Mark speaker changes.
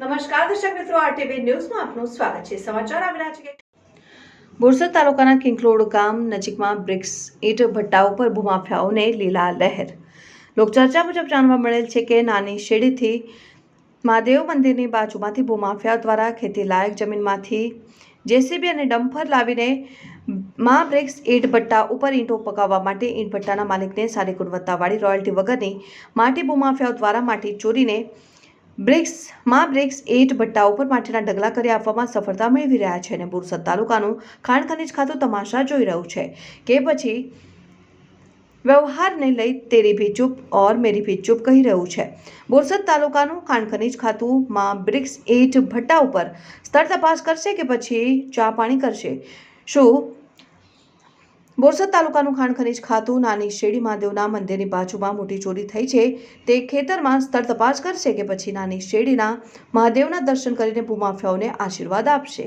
Speaker 1: નમસ્કાર દર્શક મિત્રો, આરટીવી ન્યૂઝમાં આપનું સ્વાગત છે. સમાચાર આવી છે બોરસદ તાલુકાના કિંકલોડ ગામ નજીકમાં બ્રિક્સ ઈટ ભટ્ટા ઉપર ભૂમાફિયાઓને લીલા લહેર. લોકચર્ચા મુજબ જાણવા મળેલ છે કે નાની શેરીથી મહાદેવ મંદિરની બાજુમાંથી ભૂમાફિયા દ્વારા ખેતી લાયક જમીનમાંથી જેસીબી અને ડમ્ફર લાવીને મા બ્રિક્સ ઈંટ ભટ્ટા ઉપર ઈંટો પકાવવા માટે ઈંટ ભટ્ટાના માલિકને સારી ગુણવત્તાવાળી રોયલ્ટી વગરની માટી ભૂમાફિયાઓ દ્વારા માટી ચોરીને બ્રિક્સમાં બ્રિક્સ એટ ભટ્ટા ઉપર માટેના ઢગલા કરી આપવામાં સફળતા મેળવી રહ્યા છે અને બોરસદ તાલુકાનું ખાણ ખનીજ ખાતું તમાશા જોઈ રહ્યું છે કે પછી વ્યવહારને લઈ તેરી ભી ચૂપ ઓર મેરી ભી ચૂપ કહી રહ્યું છે. બોરસદ તાલુકાનું ખાણ ખનીજ ખાતું બ્રિક્સ એટ ભટ્ટા ઉપર સ્થળ તપાસ કરશે કે પછી ચા પાણી કરશે? શું બોરસદ તાલુકાનું ખાણ ખનીજ ખાતું નાની શેરડી મહાદેવના મંદિરની બાજુમાં મોટી ચોરી થઈ છે. તે ખેતરમાં સ્થળ તપાસ કરશે કે પછી નાની શેરડીના મહાદેવના દર્શન કરીને ભૂમાફિયાઓને આશીર્વાદ આપશે.